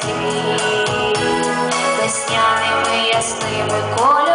світ весняними ясними кольорами.